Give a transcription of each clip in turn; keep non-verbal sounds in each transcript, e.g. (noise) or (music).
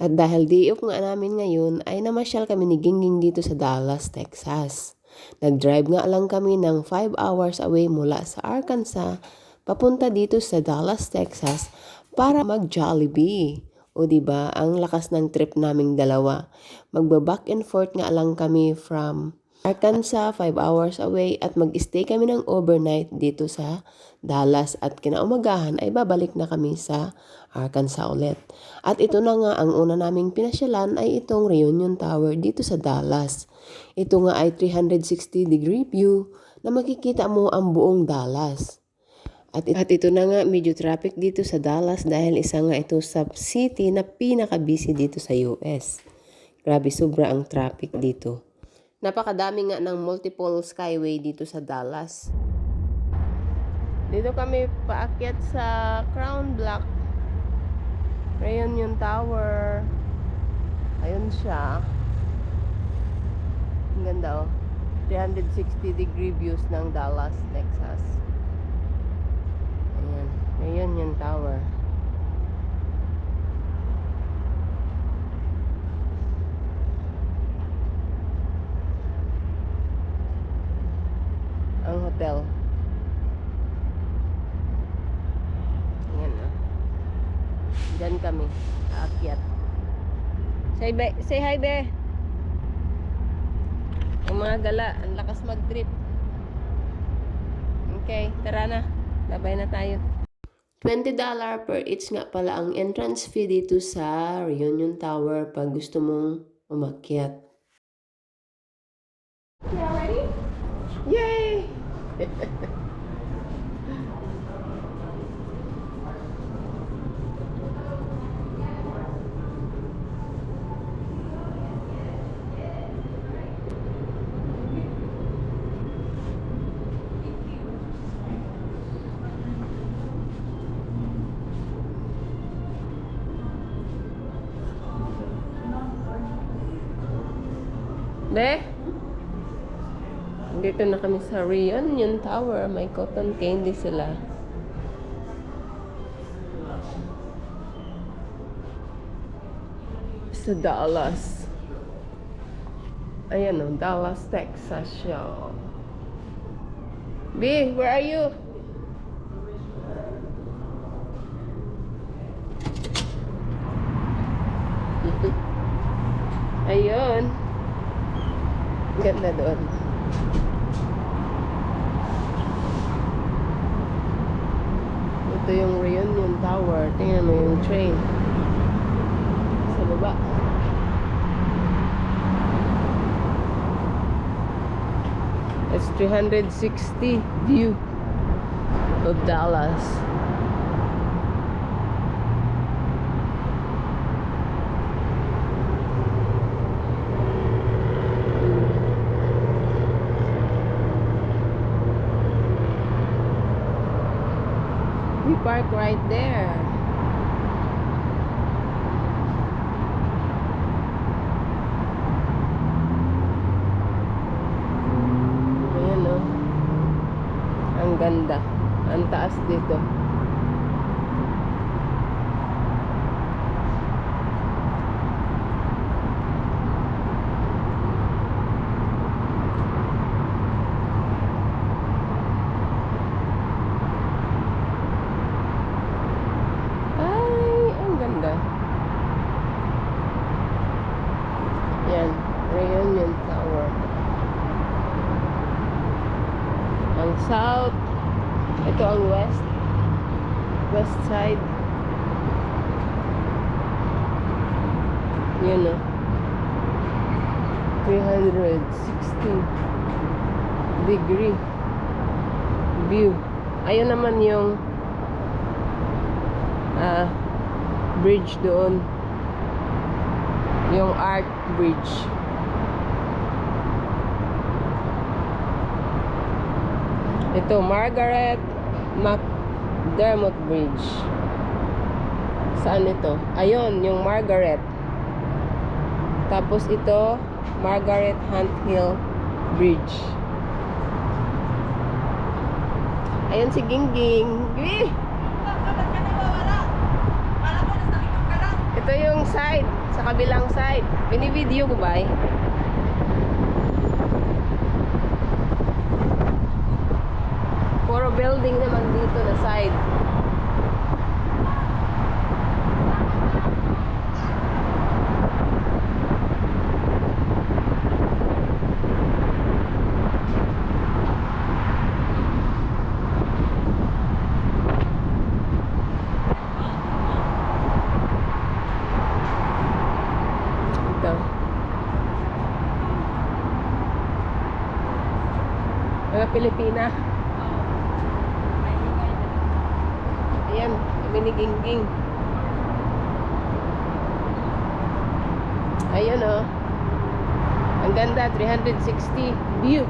At dahil day off nga namin ngayon, ay namasyal kami ni Gingging dito sa Dallas, Texas. Nag-drive nga lang kami ng 5 hours away mula sa Arkansas, papunta dito sa Dallas, Texas, para mag-Jollibee. O di ba ang lakas ng trip naming dalawa. Magba-back and forth nga lang kami from Arkansas, 5 hours away at mag-stay kami ng overnight dito sa Dallas at kinaumagahan ay babalik na kami sa Arkansas ulit. At ito na nga ang una naming pinasyalan ay itong Reunion Tower dito sa Dallas. Ito nga ay 360 degree view na makikita mo ang buong Dallas. At, at ito na nga medyo traffic dito sa Dallas dahil isa nga ito sa city na pinaka-busy dito sa US. Grabe sobra ang traffic dito. Napakadami nga ng multiple skyway dito sa Dallas. Dito kami paakyat sa Crown Block. Reunion Tower. Ayun siya. Ang ganda oh. 360 degree views ng Dallas, Texas. Ayan. Reunion Tower. ang hotel. Ayan na. Diyan kami. Aakyat. Say, be, say hi, be. Ang mga gala, ang lakas mag-trip. Okay, tara na. Babay na tayo. $20 per each nga pala ang entrance fee dito sa Reunion Tower pag gusto mong umakyat. Yeah, ready? Yay! (laughs) Be? Dito na kami sa Reunion Tower. May cotton candy sila. Sa Dallas. Ayan o, Dallas, Texas siya. B, where are you? (laughs) Ayun. Ganda doon. Ito yung Reunion Tower. Tingnan mo yung train. Sa baba. It's 360 view of Dallas. We park right there. Ayan o. Ang ganda. Ang taas dito. Ay, ang ganda. Yan, Reunion Tower. Ang south, ito ang west. West side. Yan o. 360 degree view. Ayun naman yung ah, bridge doon. Yung art bridge. Ito, Margaret McDermott Bridge. Saan ito? Ayun, yung Margaret. Tapos ito, Margaret Hunt Hill Bridge. Ayun si Gingging. Gwi! Ito yung side, sa kabilang side. Binivideo ko ba eh? Building naman dito na side. Mga Pilipina. Ayan, kami ni Gingging. Ayun oh. Ang ganda, 360 view.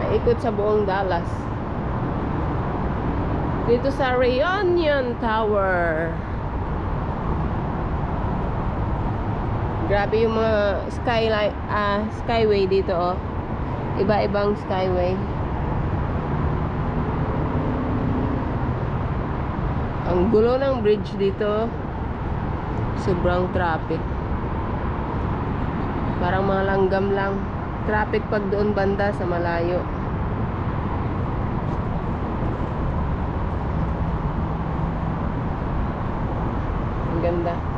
Maikot sa buong Dallas. Dito sa Reunion Tower. Grabe yung mga skylight, ah, skyway dito oh. Iba-ibang skyway. Ang gulo ng bridge dito. Sobrang traffic. Parang mga langgam lang. Traffic pag doon banda sa malayo. Ang ganda.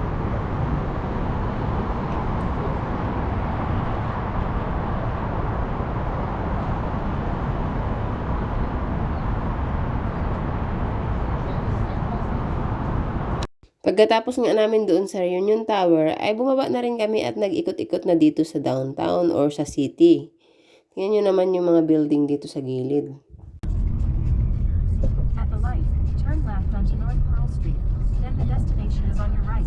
Pagkatapos nga namin doon sa Reunion Tower, ay bumaba na rin kami at nag-ikot-ikot na dito sa downtown or sa city. Tingnan nyo naman yung mga building dito sa gilid. At the light, turn left onto North Pearl Street. Then the destination is on your right.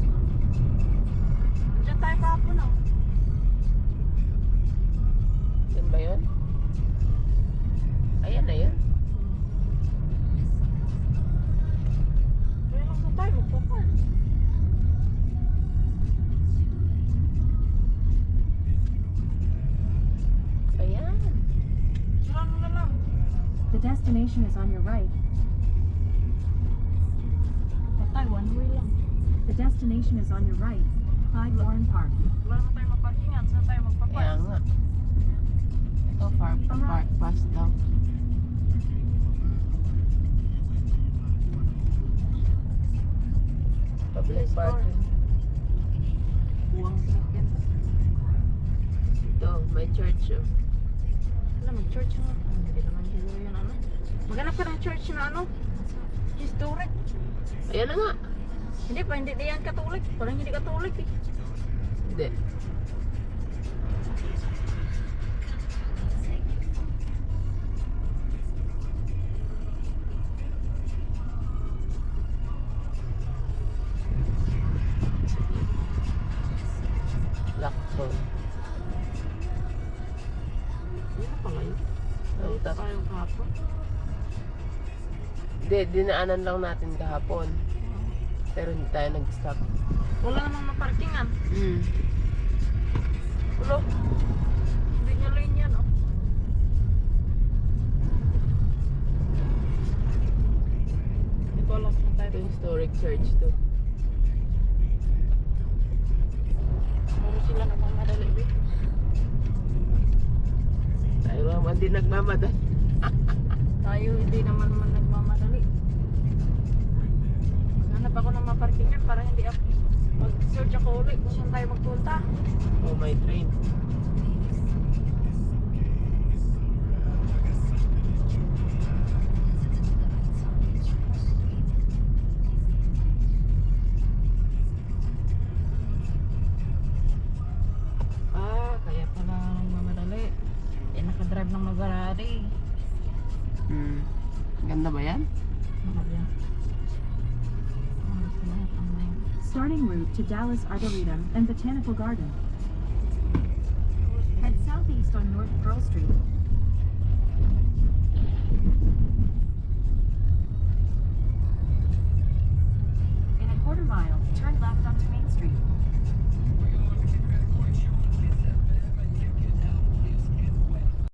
Diyan tayo kahapon oh. The destination is on your right. Patay, one way lang. The destination is on your right. By Warren Park. Wala na tayo maparkingan. Saan tayo magpapar? Kaya nga. Ito, park, park pass daw. Public parking. Buwang sakyan. Ito, may church oh. Alam, mag-church nga. Hindi naman siguro yun ano. Maghanap ka ng church na ano? Historic. Ayan na nga. Hindi pa, hindi yan katolik. Parang hindi katolik eh. Hindi. Kahapon. Hindi, dinaanan lang natin kahapon. Pero hindi tayo nag-stop. Wala namang maparkingan. Mm. Ulo. Hindi niya lane yan oh. Ko alam kung tayo Ito historic church to. Puro sila nagmamadali eh. Tayo naman din nagmamadali. Tayo hindi naman naman nagmamadali. Hanap ako ng maparkingan para hindi ako mag-search ako ulit kung saan tayo magpunta. Oh, my train. Route to Dallas Arboretum and Botanical Garden.